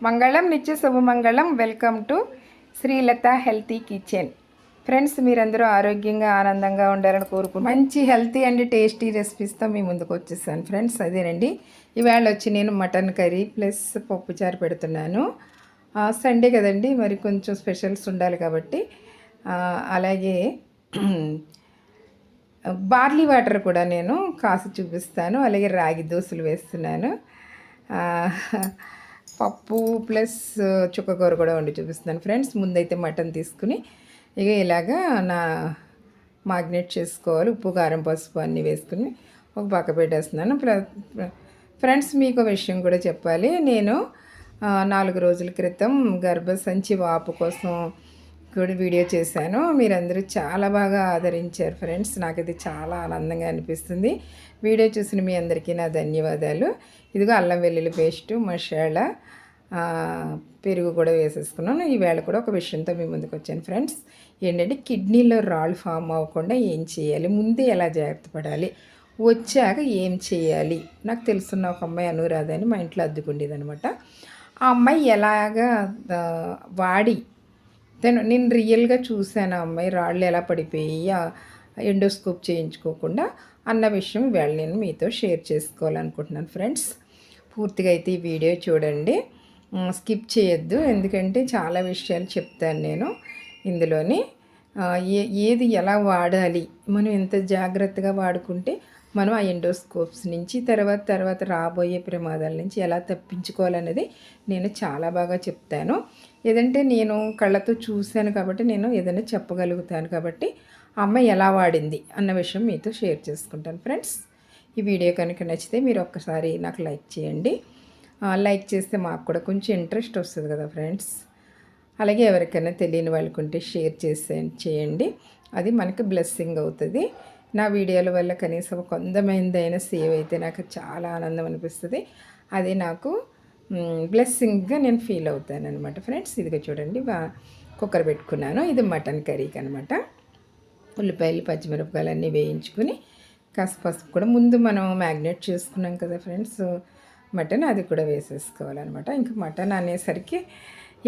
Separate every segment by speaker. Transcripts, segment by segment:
Speaker 1: మంగళం నిత్య శుభమంగళం welcome to Srilatha healthy kitchen friends మీరందరూ ఆరోగ్యంగా ఆనందంగా ఉండాలని కోరుకుంటున్నాను మంచి హెల్తీ అండ్ టేస్టీ రెసిపీస్తో మీ ముందుకు వచ్చేసాను. ఫ్రెండ్స్ అదేనండి. ఇవాళ వచ్చి నేను మటన్ కర్రీ ప్లస్ పప్పుచారు పెడుతున్నాను. సండే కదండి మరి కొంచెం స్పెషల్స్ ఉండాలి కాబట్టి అలాగే బార్లీ వాటర్ కూడా నేను కాసి చూపిస్తాను. అలాగే రాగి దోశలు వేస్తున్నాను. పప్పు ప్లస్ చుక్కకూర కూడా వండి చూపిస్తున్నాను ఫ్రెండ్స్. ముందైతే మటన్ తీసుకుని ఇక ఇలాగా నా మాగ్నేట్ చేసుకోవాలి. ఉప్పు కారం పసుపు అన్నీ వేసుకుని ఒక పక్క పెట్టేస్తున్నాను. ప్ర- ఫ్రెండ్స్ మీకు విషయం కూడా చెప్పాలి. నేను నాలుగు రోజుల క్రితం గర్భసంచి వాపు కోసం కూడా వీడియో చేశాను. మీరందరూ చాలా బాగా ఆదరించారు ఫ్రెండ్స్. నాకు ఇది చాలా ఆనందంగా అనిపిస్తుంది. వీడియో చూసిన మీ అందరికీ నా ధన్యవాదాలు. ఇదిగో అల్లం వెల్లుల్లి పేస్టు మసాలా పెరుగు కూడా వేసేసుకున్నాను. ఈవేళ కూడా ఒక విషయంతో మీ ముందుకు వచ్చాను ఫ్రెండ్స్. ఏంటంటే కిడ్నీలో రాళ్ళు ఫామ్ అవ్వకుండా ఏం చేయాలి? ముందే ఎలా జాగ్రత్త పడాలి? వచ్చాక ఏం చేయాలి? నాకు తెలుసున్న ఒక అమ్మాయి అనురాధ అని మా ఇంట్లో అద్దుకుండేది అనమాట ఆ అమ్మాయి ఎలాగా వాడి తను నేను రియల్గా చూశాను ఆ అమ్మాయి రాళ్ళు ఎలా పడిపోయి ఎండోస్కోప్ చేయించుకోకుండా అన్న విషయం వేళ నేను మీతో షేర్ చేసుకోవాలనుకుంటున్నాను ఫ్రెండ్స్. పూర్తిగా అయితే ఈ వీడియో చూడండి. స్కిప్ చేయొద్దు. ఎందుకంటే చాలా విషయాలు చెప్తాను నేను ఇందులోని. ఏ ఏది ఎలా వాడాలి? మనం ఎంత జాగ్రత్తగా వాడుకుంటే మనం ఆ ఎండోస్కోప్స్ నుంచి తర్వాత తర్వాత రాబోయే ప్రమాదాల నుంచి ఎలా తప్పించుకోవాలనేది నేను చాలా బాగా చెప్తాను. ఏదంటే నేను కళ్ళతో చూశాను కాబట్టి నేను ఏదైనా చెప్పగలుగుతాను కాబట్టి అమ్మ అమ్మాయి ఎలా వాడింది అన్న విషయం మీతో షేర్ చేసుకుంటాను ఫ్రెండ్స్. ఈ వీడియో కనుక నచ్చితే మీరు ఒక్కసారి నాకు లైక్ చేయండి. లైక్ చేస్తే మాకు కూడా కొంచెం ఇంట్రెస్ట్ వస్తుంది కదా ఫ్రెండ్స్. అలాగే ఎవరికైనా తెలియని వాళ్ళకు ఉంటే షేర్ చేసే చేయండి. అది మనకి బ్లెస్సింగ్ అవుతుంది. నా వీడియోల వల్ల కనీసం కొంతమందైనా సేవ్ అయితే నాకు చాలా ఆనందం అనిపిస్తుంది. అది నాకు బ్లెస్సింగ్గా నేను ఫీల్ అవుతాను అనమాట ఫ్రెండ్స్. ఇదిగో చూడండి బా కుక్కర్ పెట్టుకున్నాను. ఇది మటన్ కర్రీకి అనమాట ఉల్లిపాయలు పచ్చిమిరపకాయలు అన్నీ వేయించుకుని కాస్త పసుపు కూడా. ముందు మనం మ్యాగ్నేట్ చేసుకున్నాం కదా ఫ్రెండ్స్. మటన్ అది కూడా వేసేసుకోవాలన్నమాట. ఇంకా మటన్ అనేసరికి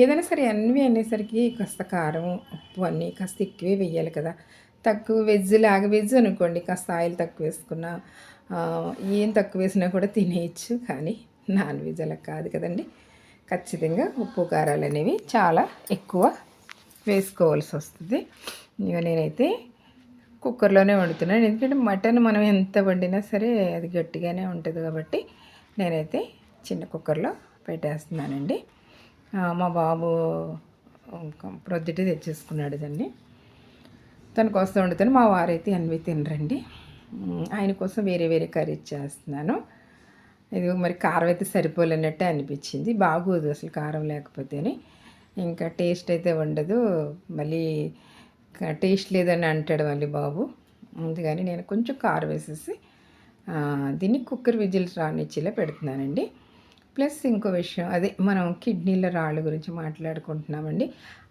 Speaker 1: ఏదైనా సరే అన్నీ అనేసరికి కాస్త కారం ఉప్పు అన్నీ కాస్త ఎక్కువే వేయాలి కదా. తక్కువ వెజ్ లాగా వెజ్ అనుకోండి కాస్త ఆయిల్ తక్కువ వేసుకున్నా ఏం తక్కువ వేసినా కూడా తినేయచ్చు. కానీ నాన్ వెజ్ అలా కాదు కదండి. ఖచ్చితంగా ఉప్పు కారాలు అనేవి చాలా ఎక్కువ వేసుకోవాల్సి వస్తుంది. ఇక నేనైతే కుక్కర్లోనే వండుతున్నాను. ఎందుకంటే మటన్ మనం ఎంత వండినా సరే అది గట్టిగానే ఉంటుంది కాబట్టి నేనైతే చిన్న కుక్కర్లో పెట్టేస్తున్నానండి. మా బాబు ప్రొద్దుటి తెచ్చేసుకున్నాడు దాన్ని తన కోసం వండుతాను. మా వారైతే అన్వి తినరండి. ఆయన కోసం వేరే వేరే కర్రీ చేస్తున్నాను. ఇది మరి కారం అయితే సరిపోలేనట్టే అనిపించింది. బాగోదు అసలు కారం లేకపోతేనే. ఇంకా టేస్ట్ అయితే ఉండదు. మళ్ళీ టేస్ట్ లేదని అంటాడు మళ్ళీ బాబు. అందుకని నేను కొంచెం కారం వేసేసి దీన్ని కుక్కర్ విజిల్స్ రానిచ్చేలా పెడుతున్నానండి. ప్లస్ ఇంకో విషయం అదే మనం కిడ్నీల రాళ్ళ గురించి మాట్లాడుకుంటున్నామండి.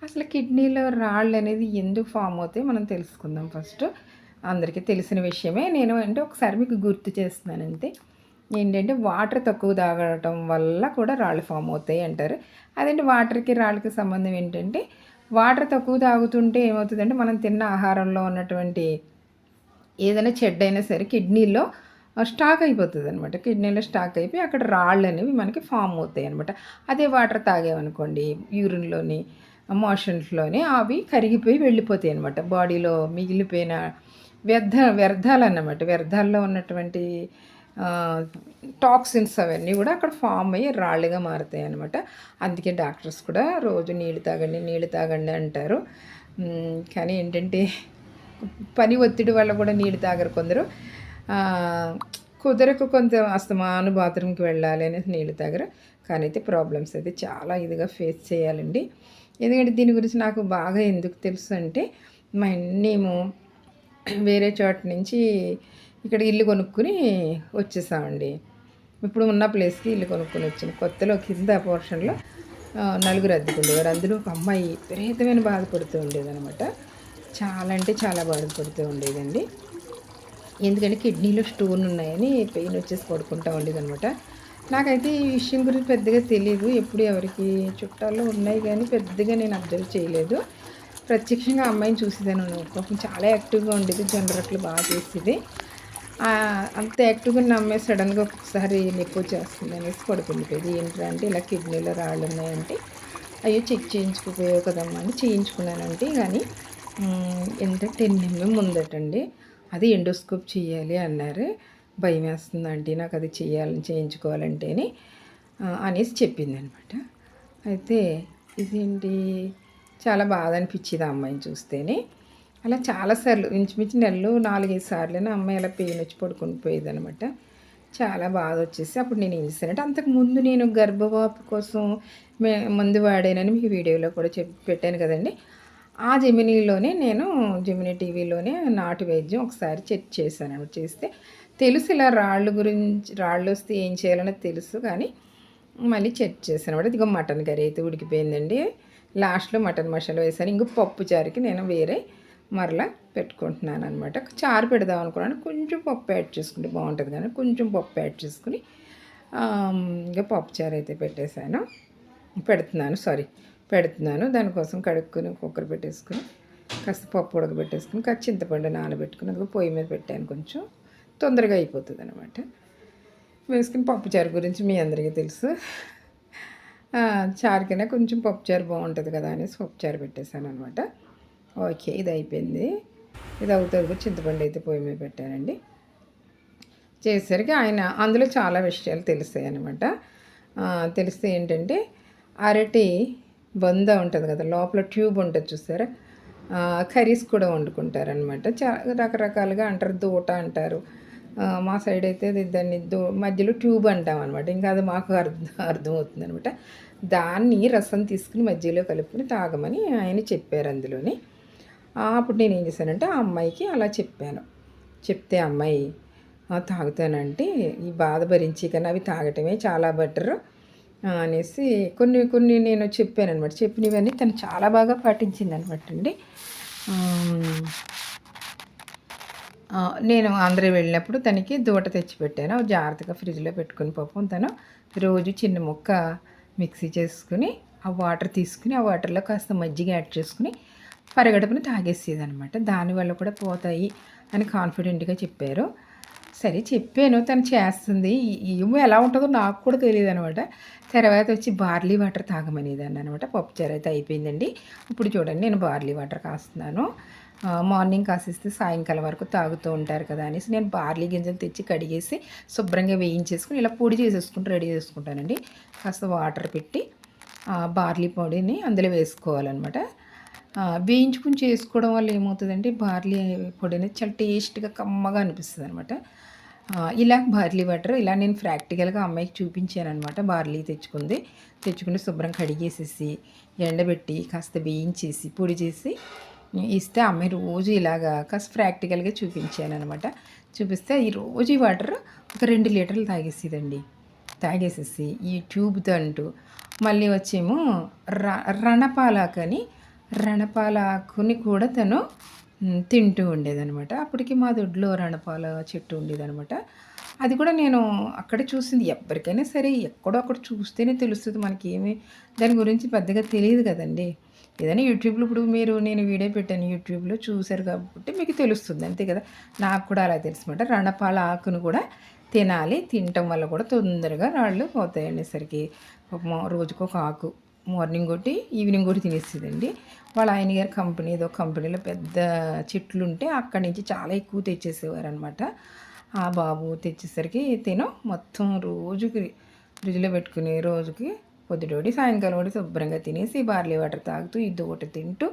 Speaker 1: అసలు కిడ్నీలో రాళ్ళు అనేది ఎందుకు ఫామ్ అవుతాయి మనం తెలుసుకుందాం ఫస్ట్. అందరికీ తెలిసిన విషయమే. నేను అంటే ఒకసారి మీకు గుర్తు చేస్తున్నాను అంతే ఏంటంటే వాటర్ తక్కువ తాగడం వల్ల కూడా రాళ్ళు ఫామ్ అవుతాయి అంటారు. అదేంటి వాటర్కి రాళ్ళకి సంబంధం ఏంటంటే వాటర్ తక్కువ తాగుతుంటే ఏమవుతుందంటే మనం తిన్న ఆహారంలో ఉన్నటువంటి ఏదైనా చెడ్డ అయినా సరే కిడ్నీలో స్టాక్ అయిపోతుంది అనమాట కిడ్నీలో స్టాక్ అయిపోయి అక్కడ రాళ్ళు అనేవి మనకి ఫామ్ అవుతాయి అనమాట అదే వాటర్ తాగామనుకోండి యూరిన్లోని మోషన్స్లోని అవి కరిగిపోయి వెళ్ళిపోతాయి అనమాట బాడీలో మిగిలిపోయిన వ్యర్థ వ్యర్థాలు అన్నమాట వ్యర్థాల్లో ఉన్నటువంటి టాక్సిన్స్ అవన్నీ కూడా అక్కడ ఫామ్ అయ్యి రాళ్ళుగా మారుతాయి అనమాట అందుకే డాక్టర్స్ కూడా రోజు నీళ్ళు తాగండి నీళ్ళు తాగండి అంటారు. కానీ ఏంటంటే పని ఒత్తిడి వల్ల కూడా నీళ్ళు తాగరు కొందరు. కుదరకు కొంత అస్తమాను బాత్రూమ్కి వెళ్ళాలి అనేసి నీళ్ళు తాగరు. కానీ అయితే ప్రాబ్లమ్స్ అయితే చాలా ఇదిగా ఫేస్ చేయాలండి. ఎందుకంటే దీని గురించి నాకు బాగా ఎందుకు తెలుసు అంటే మా మేము వేరే చోట నుంచి ఇక్కడ ఇల్లు కొనుక్కుని వచ్చేసామండి. ఇప్పుడు ఉన్న ప్లేస్కి ఇల్లు కొనుక్కొని వచ్చాను కొత్తలో కింద పోర్షన్లో నలుగురు నలుగురు అద్దెకుండేవారు. అందులో ఒక అమ్మాయి విపరీతమైన బాధపడుతూ ఉండేదనమాట చాలా అంటే చాలా బాధపడుతూ ఉండేదండి. ఎందుకంటే కిడ్నీలో స్టోన్ ఉన్నాయని పెయిన్ వచ్చేసి పడుకుంటా ఉండేదనమాట నాకైతే ఈ విషయం గురించి పెద్దగా తెలియదు ఎప్పుడు ఎవరికి చుట్టాల్లో ఉన్నాయి కానీ పెద్దగా నేను అబ్జర్వ్ చేయలేదు. ప్రత్యక్షంగా అమ్మాయిని చూసేదాను పాపం చాలా యాక్టివ్గా ఉండేది. జొన్నరట్లు బాగా చేసేది. అంత యాక్టివ్గా ఉన్న అమ్మాయి సడన్గా ఒక్కసారి నొప్పి వచ్చేస్తుంది అనేసి పడుకుండిపోయేది ఏంటంటే అంటే ఇలా కిడ్నీలో రాళ్ళు ఉన్నాయంటే అయ్యో చెక్ చేయించుకుపోయావు కదమ్మా అని చేయించుకున్నానంటే కానీ ఎంత టెన్ ఎంఎం ఉందటండి. అది ఎండోస్కోప్ చేయాలి అన్నారు. భయం వేస్తుందండి నాకు అది చేయాలని చేయించుకోవాలంటేని అనేసి చెప్పింది అనమాట అయితే ఇదేంటి చాలా బాధ అనిపించేది ఆ అమ్మాయిని చూస్తేనే. అలా చాలాసార్లు ఇంచుమించు నెలలు నాలుగైదు సార్లు అమ్మాయి అలా పెయిన్ వచ్చి పడుకొని పోయేది అనమాట చాలా బాధ వచ్చేసి అప్పుడు నేను ఏం చేశానంటే అంతకు ముందు నేను గర్భవాపు కోసం మే మందు వాడానని మీకు వీడియోలో కూడా చెప్పి పెట్టాను కదండి. ఆ జెమినీలోనే నేను జెమినీ టీవీలోనే నాటు వైద్యం ఒకసారి చెక్ చేశాను. చేస్తే తెలుసు ఇలా రాళ్ళు గురించి రాళ్ళు వస్తే ఏం చేయాలనేది తెలుసు కానీ మళ్ళీ చెక్ చేశాను. అనమాట ఇదిగో మటన్ కర్రీ అయితే ఉడికిపోయిందండి. లాస్ట్లో మటన్ మసాలా వేసాను ఇంకో పప్పు చారుకి నేను వేరే మరలా పెట్టుకుంటున్నాను అనమాట చారు పెడదాం అనుకున్నాను. కొంచెం పప్పు యాడ్ చేసుకుంటే బాగుంటుంది కానీ కొంచెం పప్పు యాడ్ చేసుకుని ఇంకా పప్పు చారు అయితే పెట్టేశాను. పెడుతున్నాను. సారీ. పెడుతున్నాను. దానికోసం కడుక్కుని కుక్కర్ పెట్టేసుకుని కాస్త పప్పు ఉడకబెట్టేసుకుని కాస్త చింతపండు నానబెట్టుకుని అందులో పొయ్యి మీద పెట్టాను కొంచెం. తొందరగా అయిపోతుంది అనమాట వేసుకుని పప్పుచారు గురించి మీ అందరికీ తెలుసు. ఆ, చారుకైనా కొంచెం పప్పుచారు బాగుంటుంది కదా అనేసి పప్పుచారు పెట్టేశాను అనమాట ఓకే ఇది అయిపోయింది. ఇది అవుతుంది కూడా చింతపండు అయితే పొయ్యి మీద పెట్టానండి. చేసేసరికి ఆయన అందులో చాలా విషయాలు తెలుస్తాయి అనమాట తెలిస్తే ఏంటంటే అరటి బొంద ఉంటుంది కదా లోపల ట్యూబ్ ఉంటుంది చూసారా? కర్రీస్ కూడా వండుకుంటారనమాట చాలా రకరకాలుగా అంటారు దూట అంటారు. మా సైడ్ అయితే దాన్ని దో మధ్యలో ట్యూబ్ అంటాం అనమాట ఇంకా అది మాకు అర్థం అర్థమవుతుంది అనమాట దాన్ని రసం తీసుకుని మధ్యలో కలుపుకొని తాగమని ఆయన చెప్పారు అందులోని. అప్పుడు నేను ఏం చేశానంటే ఆ అమ్మాయికి అలా చెప్పాను. చెప్తే అమ్మాయి తాగుతానంటే ఈ బాధ భరించి కానీ అవి తాగటమే చాలా బెటర్. అనేసి కొన్ని కొన్ని నేను చెప్పాను అనమాట చెప్పినవన్నీ తను చాలా బాగా పాటించింది అనమాట అండి నేను ఆంధ్ర వెళ్ళినప్పుడు తనకి దూట తెచ్చి పెట్టాను. జాగ్రత్తగా ఫ్రిడ్జ్లో పెట్టుకుని పాపం తను రోజు చిన్న ముక్క మిక్సీ చేసుకుని ఆ వాటర్ తీసుకుని ఆ వాటర్లో కాస్త మజ్జిగ యాడ్ చేసుకుని పరగడుపున తాగేసేది అనమాట దానివల్ల కూడా పోతాయి అని కాన్ఫిడెంట్గా చెప్పారు. సరే చెప్పాను తను చేస్తుంది. ఏమో ఎలా ఉంటుందో నాకు కూడా తెలియదు అనమాట తర్వాత వచ్చి బార్లీ వాటర్ తాగమనేదాన్ని అనమాట పప్పుచారు అయితే అయిపోయిందండి. ఇప్పుడు చూడండి నేను బార్లీ వాటర్ కాస్తున్నాను. మార్నింగ్ కాసిస్తే సాయంకాలం వరకు తాగుతూ ఉంటారు కదా అనేసి నేను బార్లీ గింజలు తెచ్చి కడిగేసి శుభ్రంగా వేయించేసుకుని ఇలా పొడి చేసేసుకుని రెడీ చేసుకుంటానండి. కాస్త వాటర్ పెట్టి బార్లీ పొడిని అందులో వేసుకోవాలన్నమాట. వేయించుకుని చేసుకోవడం వల్ల ఏమవుతుందంటే బార్లీ పొడి అనేది చాలా టేస్ట్గా కమ్మగా అనిపిస్తుంది అనమాట ఇలా బార్లీ వాటర్ ఇలా నేను ప్రాక్టికల్గా అమ్మాయికి చూపించాను అనమాట బార్లీ తెచ్చుకుంది. తెచ్చుకుని శుభ్రం కడిగేసేసి ఎండబెట్టి కాస్త వేయించేసి పొడి చేసి ఇస్తే అమ్మాయి రోజు ఇలాగా కాస్త ప్రాక్టికల్గా చూపించాను అనమాట చూపిస్తే ఈ రోజు ఈ వాటర్ ఒక రెండు లీటర్లు తాగేసేదండి. తాగేసేసి ఈ ట్యూబ్తో అంటూ మళ్ళీ వచ్చేమో ర రణపాలాకని రణపాలాకుని కూడా తను తింటూ ఉండేదనమాట అప్పటికి మా దొడ్లో రణపాల చెట్టు ఉండేదనమాట అది కూడా నేను అక్కడ చూసింది. ఎవరికైనా సరే ఎక్కడో అక్కడ చూస్తేనే తెలుస్తుంది మనకి ఏమి దాని గురించి పెద్దగా తెలియదు కదండి. ఏదైనా యూట్యూబ్లో ఇప్పుడు మీరు నేను వీడియో పెట్టాను యూట్యూబ్లో చూశారు కాబట్టి మీకు తెలుస్తుంది. అంతే కదా. నాకు కూడా అలా తెలుసు అనమాట రణపాల ఆకును కూడా తినాలి. తినటం వల్ల కూడా తొందరగా రాళ్ళు పోతాయి అనేసరికి ఒక రోజుకు ఒక ఆకు. మార్నింగ్ ఒకటి ఈవినింగ్ ఒకటి తినేస్తుందండి వాళ్ళ ఆయన గారి కంపెనీ ఏదో కంపెనీలో పెద్ద చెట్లు ఉంటే అక్కడి నుంచి చాలా ఎక్కువ తెచ్చేసేవారు అనమాట ఆ బాబు తెచ్చేసరికి తిను మొత్తం రోజుకి ఫ్రిడ్జ్లో పెట్టుకుని రోజుకి పొద్దుటోడి సాయంకాలం ఒకటి శుభ్రంగా తినేసి బార్లీ వాటర్ తాగుతూ ఇది ఒకటి తింటూ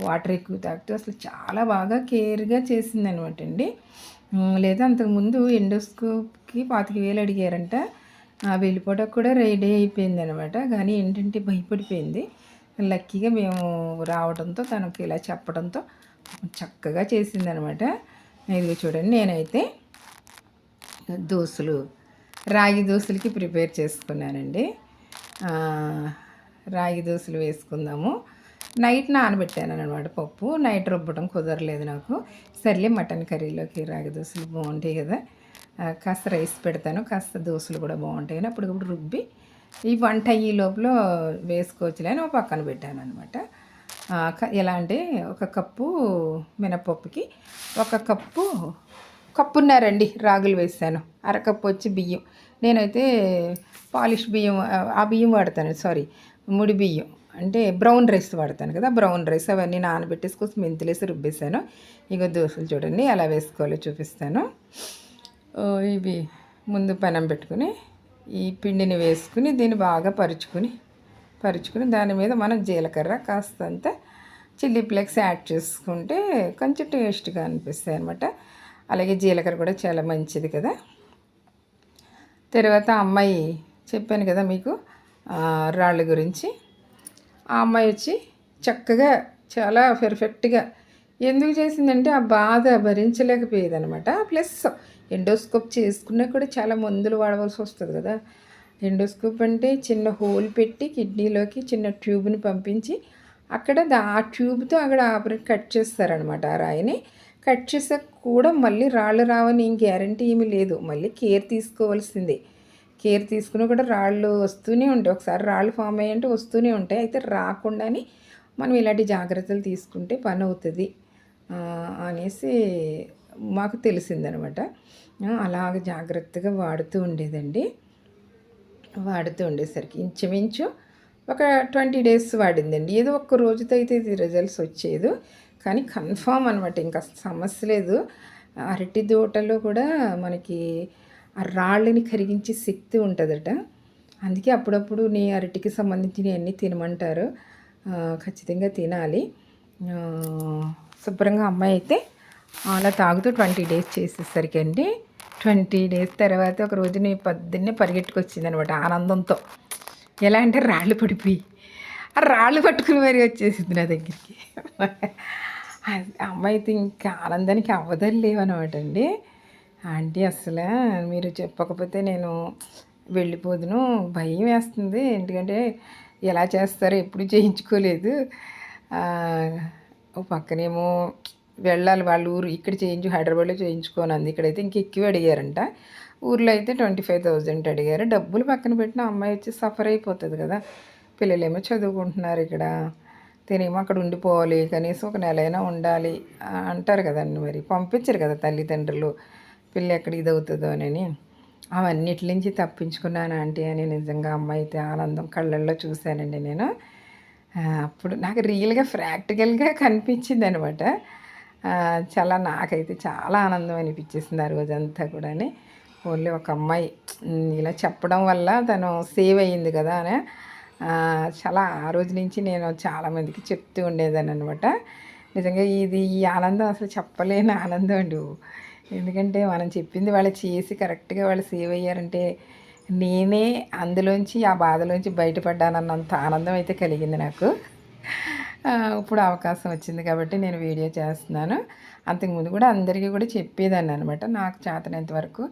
Speaker 1: వాటర్ ఎక్కువ తాగుతూ అసలు చాలా బాగా కేర్గా చేసింది అనమాట అండి లేదా అంతకుముందు ఎండోస్కోప్కి పాతిక వేలు అడిగారంట. ఆ వెళ్ళిపోవడానికి కూడా రెడీ అయిపోయింది అనమాట కానీ ఏంటంటే భయపడిపోయింది. లక్కీగా మేము రావడంతో తనకి ఇలా చెప్పడంతో చక్కగా చేసిందనమాట. ఇదిగో చూడండి నేనైతే దోశలు రాగి దోశలకి ప్రిపేర్ చేసుకున్నానండి. రాగి దోశలు వేసుకుందాము. నైట్ నానబెట్టాను అనమాట పప్పు. నైట్ రుబ్బడం కుదరలేదు నాకు. సర్లే మటన్ కర్రీలోకి రాగి దోశలు బాగుంటాయి కదా. కాస్త రైస్ పెడతాను. కాస్త దోశలు కూడా బాగుంటాయి అప్పటికప్పుడు రుబ్బి ఈ వంట ఈ లోపల వేసుకోవచ్చులే అని ఒక పక్కన పెట్టాను అనమాట ఎలా అంటే ఒక కప్పు మినపప్పుకి ఒక కప్పు కప్పున్నారండి రాగులు వేసాను అరకప్పు వచ్చి బియ్యం. నేనైతే పాలిష్ బియ్యం ఆ, బియ్యం వాడతాను సారీ ముడి బియ్యం. అంటే బ్రౌన్ రైస్ వాడతాను కదా బ్రౌన్ రైస్ అవన్నీ నానబెట్టేసుకొని మెంతులేసి రుబ్బేసాను ఇక దోశలు చూడండి ఎలా వేసుకోవాలో చూపిస్తాను. ఇవి ముందు పెనం పెట్టుకుని ఈ పిండిని వేసుకుని దీన్ని బాగా పరుచుకుని పరుచుకుని దాని మీద మనం జీలకర్ర కాస్తంత చిల్లీ ఫ్లేక్స్ యాడ్ చేసుకుంటే కొంచెం టేస్ట్గా అనిపిస్తాయి అనమాట అలాగే జీలకర్ర కూడా చాలా మంచిది కదా. తర్వాత అమ్మాయి చెప్పాను కదా మీకు రాళ్ళ గురించి. ఆ అమ్మాయి వచ్చి చక్కగా చాలా పెర్ఫెక్ట్గా ఎందుకు చేసిందంటే ఆ బాధ భరించలేకపోయేది అనమాట ప్లస్ ఎండోస్కోప్ చేసుకున్నా కూడా చాలా మందులు వాడవలసి వస్తుంది కదా. ఎండోస్కోప్ అంటే చిన్న హోల్ పెట్టి కిడ్నీలోకి చిన్న ట్యూబ్ని పంపించి అక్కడ ఆ ట్యూబ్తో అక్కడ ఆపరేట్ కట్ చేస్తారనమాట ఆ రాయిని. కట్ చేసాక కూడా మళ్ళీ రాళ్ళు రావని ఏం గ్యారంటీ ఏమీ లేదు. మళ్ళీ కేర్ తీసుకోవాల్సిందే. కేర్ తీసుకుని కూడా రాళ్ళు వస్తూనే ఉంటాయి. ఒకసారి రాళ్ళు ఫామ్ అయ్యంటే వస్తూనే ఉంటాయి. అయితే రాకుండానే మనం ఇలాంటి జాగ్రత్తలు తీసుకుంటే పని అవుతుంది. అనేసి మాకు తెలిసిందనమాట. అలాగ జాగ్రత్తగా వాడుతూ ఉండేదండి. వాడుతూ ఉండేసరికి ఇంచుమించు ఒక ట్వంటీ డేస్ వాడిందండి. ఏదో ఒక్క రోజుతో అయితే ఇది రిజల్ట్స్ వచ్చేది. కానీ కన్ఫామ్ అనమాట ఇంకా సమస్య లేదు. అరటి దోటలో కూడా మనకి ఆ రాళ్ళని కరిగించే శక్తి ఉంటుందట. అందుకే అప్పుడప్పుడు నీ అరటికి సంబంధించినవి అన్నీ తినమంటారు. ఖచ్చితంగా తినాలి. శుభ్రంగా అమ్మాయి అయితే అలా తాగుతూ ట్వంటీ డేస్ చేసేసరికి అండి. ట్వంటీ డేస్ తర్వాత ఒక రోజు పొద్దున్నే పరిగెట్టుకొచ్చింది అనమాట ఆనందంతో. ఎలా అంటే రాళ్ళు పడిపోయి. ఆ రాళ్ళు పట్టుకుని మరీ వచ్చేసింది నా దగ్గరికి. అమ్మాయి అయితే ఇంకా ఆనందానికి అవధలు లేవనమాట అండి. ఆంటీ అసలు మీరు చెప్పకపోతే నేను వెళ్ళిపోదును. భయం వేస్తుంది. ఎందుకంటే ఎలా చేస్తారో ఎప్పుడు చేయించుకోలేదు. ఓ పక్కనేమో వెళ్ళాలి వాళ్ళ ఊరు ఇక్కడ చేయించు హైదరాబాద్లో చేయించుకోనంది ఇక్కడైతే ఇంక ఎక్కువ అడిగారంట. ఊర్లో అయితే ట్వంటీ ఫైవ్ థౌజండ్ అడిగారు. డబ్బులు పక్కన పెట్టిన అమ్మాయి వచ్చి సఫర్ అయిపోతుంది కదా. పిల్లలేమో చదువుకుంటున్నారు ఇక్కడ. తినేమో అక్కడ ఉండిపోవాలి కనీసం ఒక నెల అయినా ఉండాలి అంటారు కదండి మరి. పంపించరు కదా తల్లిదండ్రులు. పిల్ల ఎక్కడ ఇది అవుతుందో అని అవన్నిటి నుంచి తప్పించుకున్నాను ఆంటీ అని నిజంగా అమ్మాయి అయితే ఆనందం కళ్ళల్లో చూశానండి నేను. అప్పుడు నాకు రియల్గా ప్రాక్టికల్గా కనిపించింది అనమాట చాలా నాకైతే చాలా ఆనందం అనిపించేసింది ఆ రోజంతా కూడా ఓన్లీ ఒక అమ్మాయి. ఇలా చెప్పడం వల్ల తను సేవ్ అయ్యింది కదా అని. చాలా ఆ రోజు నుంచి నేను చాలామందికి చెప్తూ ఉండేదాన్ని అనమాట నిజంగా ఇది ఈ ఆనందం అసలు చెప్పలేని ఆనందం అండి ఎందుకంటే మనం చెప్పింది వాళ్ళు చేసి కరెక్ట్గా వాళ్ళు సేవ్ అయ్యారంటే నేనే అందులోంచి ఆ బాధలోంచి బయటపడ్డానన్నంత ఆనందం అయితే కలిగింది నాకు. ఇప్పుడు అవకాశం వచ్చింది కాబట్టి నేను వీడియో చేస్తున్నాను. అంతకుముందు కూడా అందరికీ కూడా చెప్పేదాన్ని అనమాట నాకు చేతనంత వరకు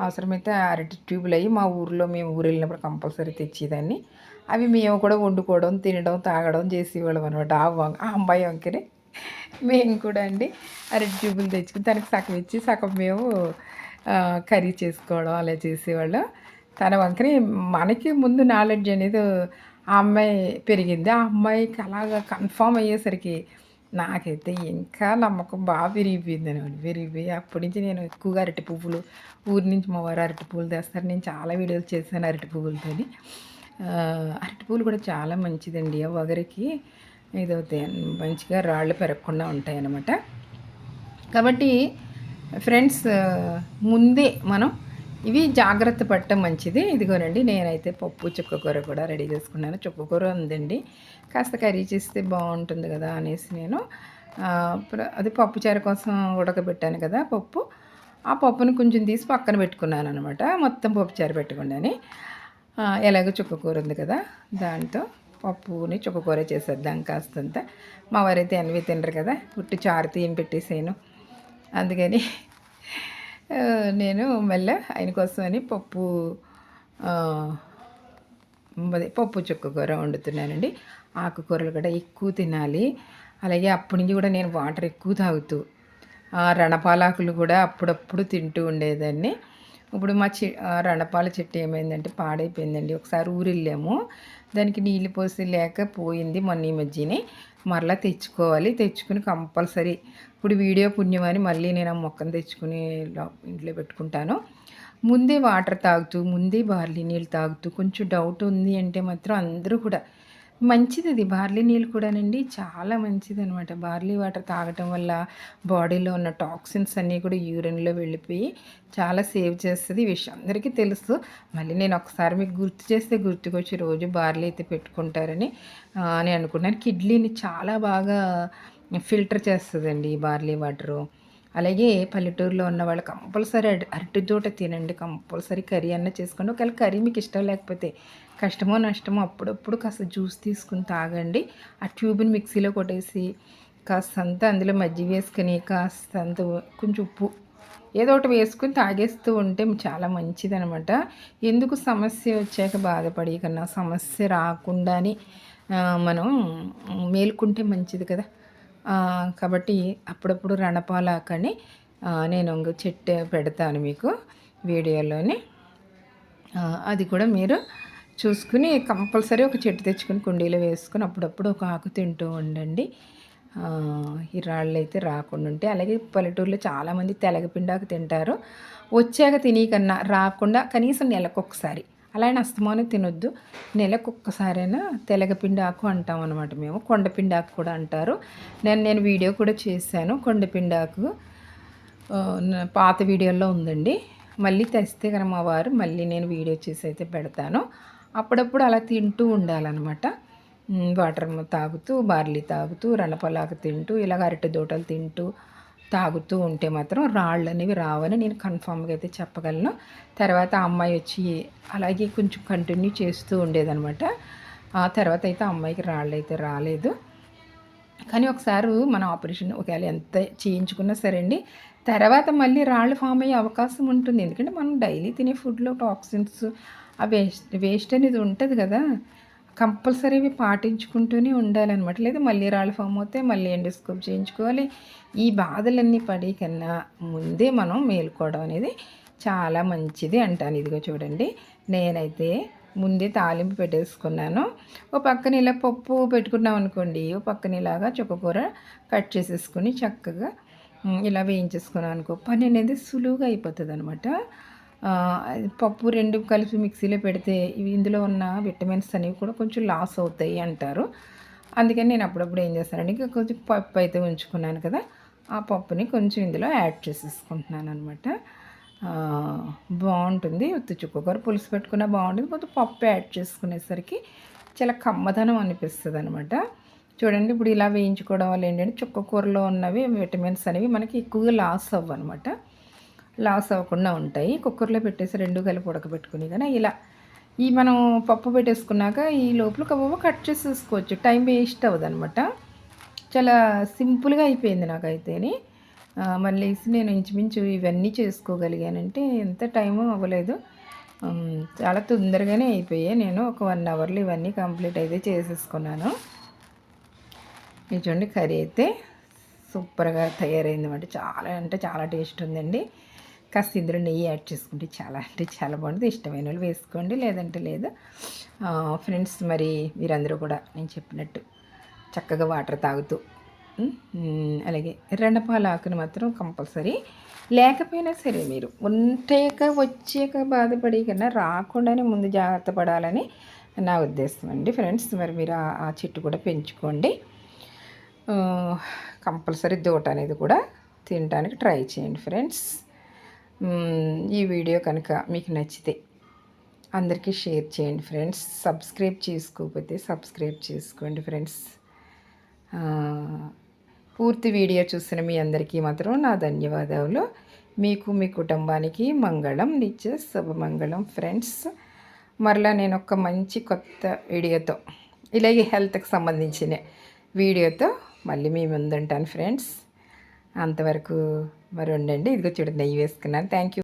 Speaker 1: అవసరమైతే అరటి ట్యూబులు అయ్యి మా ఊర్లో మేము ఊరు వెళ్ళినప్పుడు కంపల్సరీ తెచ్చేదాన్ని. అవి మేము కూడా వండుకోవడం తినడం తాగడం చేసేవాళ్ళం అనమాట ఆ వం- ఆ అమ్మాయి వంకనే మేము కూడా అండి అరటి ట్యూబులు తెచ్చుకుని తనకి సగం ఇచ్చి సగం మేము కర్రీ చేసుకోవడం అలా చేసేవాళ్ళం. తన వంకని మనకి ముందు నాలెడ్జ్ అనేది ఆ అమ్మాయి పెరిగింది. ఆ అమ్మాయికి అలాగా కన్ఫామ్ అయ్యేసరికి నాకైతే ఇంకా నమ్మకం బాగా విరిగిపోయింది. అనమాట విరిగిపోయి అప్పటి నుంచి నేను ఎక్కువగా అరటి పువ్వులు ఊరి నుంచి మా వారు అరటి పువ్వులు తెస్తారు. నేను చాలా వీడియోలు చేశాను అరటి పువ్వులతోని. అరటి పువ్వులు కూడా చాలా మంచిదండి. ఒకరికి ఇదవుతాయి మంచిగా రాళ్ళు పెరగకుండా ఉంటాయి అన్నమాట కాబట్టి ఫ్రెండ్స్ ముందే మనం ఇవి జాగ్రత్త పడటం మంచిది. ఇదిగోనండి నేనైతే పప్పు చుక్కకూర కూడా రెడీ చేసుకున్నాను. చుక్కకూర ఉందండి. కాస్త కర్రీ చేస్తే బాగుంటుంది కదా అనేసి నేను అది పప్పుచారు కోసం ఉడకబెట్టాను కదా పప్పు. ఆ పప్పుని కొంచెం తీసి పక్కన పెట్టుకున్నాను అనమాట మొత్తం పప్పుచారు పెట్టుకున్నాను ఎలాగో చుక్కకూర ఉంది కదా దాంతో పప్పుని చుక్కకూర చేసేద్దాం కాస్తంత. మా వారైతే ఎనవి తినరు కదా ఉట్టి చారు తీయం పెట్టేసాను. అందుకని నేను మళ్ళీ ఆయన కోసమని పప్పు అదే పప్పు చుక్కకూర వండుతున్నానండి. ఆకుకూరలు కూడా ఎక్కువ తినాలి. అలాగే అప్పటి నుంచి కూడా నేను వాటర్ ఎక్కువ తాగుతూ ఆ, రణపాలాకులు కూడా అప్పుడప్పుడు తింటూ ఉండేదాన్ని. ఇప్పుడు మా చె రణపాల చెట్టు ఏమైందంటే పాడైపోయిందండి. ఒకసారి ఊరు వెళ్ళాము దానికి నీళ్ళు పోసి లేక పోయింది మొన్న ఈ మధ్యనే. మరలా తెచ్చుకోవాలి. తెచ్చుకుని కంపల్సరీ ఇప్పుడు వీడియో పుణ్యమని మళ్ళీ నేను ఆ మొక్కను తెచ్చుకుని ఇంట్లో పెట్టుకుంటాను. ముందే వాటర్ తాగుతూ ముందే బార్లీ నీళ్ళు తాగుతూ కొంచెం డౌట్ ఉంది అంటే మాత్రం అందరూ కూడా మంచిది అది బార్లీ నీళ్ళు కూడానండి చాలా మంచిది అనమాట బార్లీ వాటర్ తాగటం వల్ల బాడీలో ఉన్న టాక్సిన్స్ అన్నీ కూడా యూరిన్లో వెళ్ళిపోయి చాలా సేవ్ చేస్తుంది. ఈ విషయం అందరికీ తెలుసు. మళ్ళీ నేను ఒకసారి మీకు గుర్తు చేస్తే గుర్తుకొచ్చి రోజు బార్లీ అయితే పెట్టుకుంటారని అని అనుకున్నాను. కిడ్లీని చాలా బాగా ఫిల్టర్ చేస్తుందండి ఈ బార్లీ వాటరు. అలాగే పల్లెటూరులో ఉన్న వాళ్ళు కంపల్సరీ అరటి తోట తినండి. కంపల్సరీ కర్రీ అన్న చేసుకోండి. ఒకవేళ కర్రీ మీకు ఇష్టం లేకపోతే కష్టమో నష్టమో అప్పుడప్పుడు కాస్త జ్యూస్ తీసుకుని తాగండి. ఆ ట్యూబ్ని మిక్సీలో కొట్టేసి కాస్తంత అందులో మజ్జిగ వేసుకుని కాస్తంత కొంచెం ఉప్పు ఏదో ఒకటి వేసుకుని తాగేస్తూ ఉంటే చాలా మంచిదనమాట. ఎందుకు సమస్య వచ్చాక బాధపడి కన్నా సమస్య రాకుండానే మనం మేలుకుంటే మంచిది కదా. కాబట్టి అప్పుడప్పుడు రణపాలాకని నేను చెట్టు పెడతాను మీకు వీడియోలోని. అది కూడా మీరు చూసుకుని కంపల్సరీ ఒక చెట్టు తెచ్చుకుని కుండీలో వేసుకుని అప్పుడప్పుడు ఒక ఆకు తింటూ ఉండండి. ఈ రాళ్ళు అయితే రాకుండా ఉంటే అలాగే పల్లెటూరులో చాలామంది తెలగపిండాకు తింటారు. వచ్చాక తినకన్నా రాకుండా కనీసం నెలకొకసారి అలా అస్తమాను అస్తమానం తినొద్దు. నెలకు ఒక్కసారైనా తెలగపిండి ఆకు అంటాం అనమాట మేము. కొండపిండి ఆకు కూడా అంటారు. నేను నేను వీడియో కూడా చేశాను. కొండపిండి ఆకు పాత వీడియోలో ఉందండి. మళ్ళీ తెస్తే కనుక మా వారు మళ్ళీ నేను వీడియో చేసి అయితే పెడతాను. అప్పుడప్పుడు అలా తింటూ ఉండాలన్నమాట. వాటర్ తాగుతూ బార్లీ తాగుతూ రణపలాకు తింటూ ఇలాగ అరటి దోటలు తింటూ తాగుతూ ఉంటే మాత్రం రాళ్ళు అనేవి రావని నేను కన్ఫామ్గా అయితే చెప్పగలను. తర్వాత ఆ అమ్మాయి వచ్చి అలాగే కొంచెం కంటిన్యూ చేస్తూ ఉండేదనమాట ఆ తర్వాత అయితే అమ్మాయికి రాళ్ళు అయితే రాలేదు. కానీ ఒకసారి మన ఆపరేషన్ ఒకవేళ ఎంత చేయించుకున్నా సరే అండి తర్వాత మళ్ళీ రాళ్ళు ఫామ్ అయ్యే అవకాశం ఉంటుంది. ఎందుకంటే మనం డైలీ తినే ఫుడ్లో టాక్సిన్స్ ఆ వేస్ట్ వేస్ట్ అనేది ఉంటుంది కదా. కంపల్సరీ ఇవి పాటించుకుంటూనే ఉండాలన్నమాట. లేదా మళ్ళీ రాళ్ళు ఫామ్ అవుతే మళ్ళీ ఎండోస్కోప్ చేయించుకోవాలి. ఈ బాధలన్నీ పడే కన్నా ముందే మనం మేలుకోవడం అనేది చాలా మంచిది అంటాను. ఇదిగో చూడండి. నేనైతే ముందే తాలింపు పెట్టేసుకున్నాను. ఓ పక్కన ఇలా పప్పు పెట్టుకున్నాం అనుకోండి. ఓ పక్కన ఇలాగా చుక్కకూర కట్ చేసేసుకుని చక్కగా ఇలా వేయించేసుకున్నాను అనుకో పని అనేది సులువుగా అయిపోతుంది అనమాట పప్పు రెండు కలిపి మిక్సీలో పెడితే ఇవి ఇందులో ఉన్న విటమిన్స్ అనేవి కూడా కొంచెం లాస్ అవుతాయి అంటారు. అందుకని నేను అప్పుడప్పుడు ఏం చేస్తానంటే ఇంకా కొంచెం పప్పు అయితే ఉంచుకున్నాను కదా ఆ పప్పుని కొంచెం ఇందులో యాడ్ చేసేసుకుంటున్నాను అనమాట బాగుంటుంది. ఉత్తి చుక్కకూర పులుసు పెట్టుకున్నా బాగుంటుంది. కొంచెం పప్పు యాడ్ చేసుకునేసరికి చాలా కమ్మదనం అనిపిస్తుంది అనమాట చూడండి ఇప్పుడు ఇలా వేయించుకోవడం వల్ల ఏంటంటే చుక్కకూరలో ఉన్నవి విటమిన్స్ అనేవి మనకి ఎక్కువగా లాస్ అవ్వనమాట అనమాట లాస్ అవ్వకుండా ఉంటాయి. కుక్కర్లో పెట్టేసి రెండు కలిపి ఉడకబెట్టుకుని కానీ ఇలా ఈ మనం పప్పు పెట్టేసుకున్నాక ఈ లోపల కవ్వ కట్ చేసేసుకోవచ్చు. టైం వేస్ట్ అవ్వదు అనమాట చాలా సింపుల్గా అయిపోయింది నాకైతేని. మళ్ళీ నేను ఇంచుమించు ఇవన్నీ చేసుకోగలిగానంటే ఎంత టైము అవ్వలేదు. చాలా తొందరగానే అయిపోయాయి. నేను ఒక వన్ అవర్లో ఇవన్నీ కంప్లీట్ అయితే చేసేసుకున్నాను. చూడండి కర్రీ అయితే సూపర్గా తయారైంది అనమాట చాలా అంటే చాలా టేస్ట్ ఉందండి. కాస్త ఇందులో నెయ్యి యాడ్ చేసుకుంటే చాలా అంటే చాలా బాగుంటుంది. ఇష్టమైన వాళ్ళు వేసుకోండి లేదంటే లేదు. ఫ్రెండ్స్ మరి మీరందరూ కూడా నేను చెప్పినట్టు చక్కగా వాటర్ తాగుతూ అలాగే రెండపాల ఆకుని మాత్రం కంపల్సరీ. లేకపోయినా సరే మీరు ఉంటేక వచ్చాక బాధపడి కన్నా రాకుండానే ముందు జాగ్రత్త పడాలని నా ఉద్దేశం అండి. ఫ్రెండ్స్ మరి మీరు ఆ చెట్టు కూడా పెంచుకోండి. కంపల్సరీ దోట అనేది కూడా తినడానికి ట్రై చేయండి ఫ్రెండ్స్. ఈ వీడియో కనుక మీకు నచ్చితే అందరికీ షేర్ చేయండి ఫ్రెండ్స్. సబ్స్క్రైబ్ చేసుకోకపోతే సబ్స్క్రైబ్ చేసుకోండి ఫ్రెండ్స్. పూర్తి వీడియో చూసిన మీ అందరికీ మాత్రం నా ధన్యవాదాలు. మీకు మీ కుటుంబానికి మంగళం నిత్య శుభమంగళం ఫ్రెండ్స్. మరలా నేను ఒక మంచి కొత్త వీడియోతో ఇలాగే హెల్త్కి సంబంధించిన వీడియోతో మళ్ళీ మీ ముందుంటాను ఫ్రెండ్స్. అంతవరకు మరి ఉండండి. ఇదిగో చూడండి నెయ్యి వేసుకున్నాను. Thank you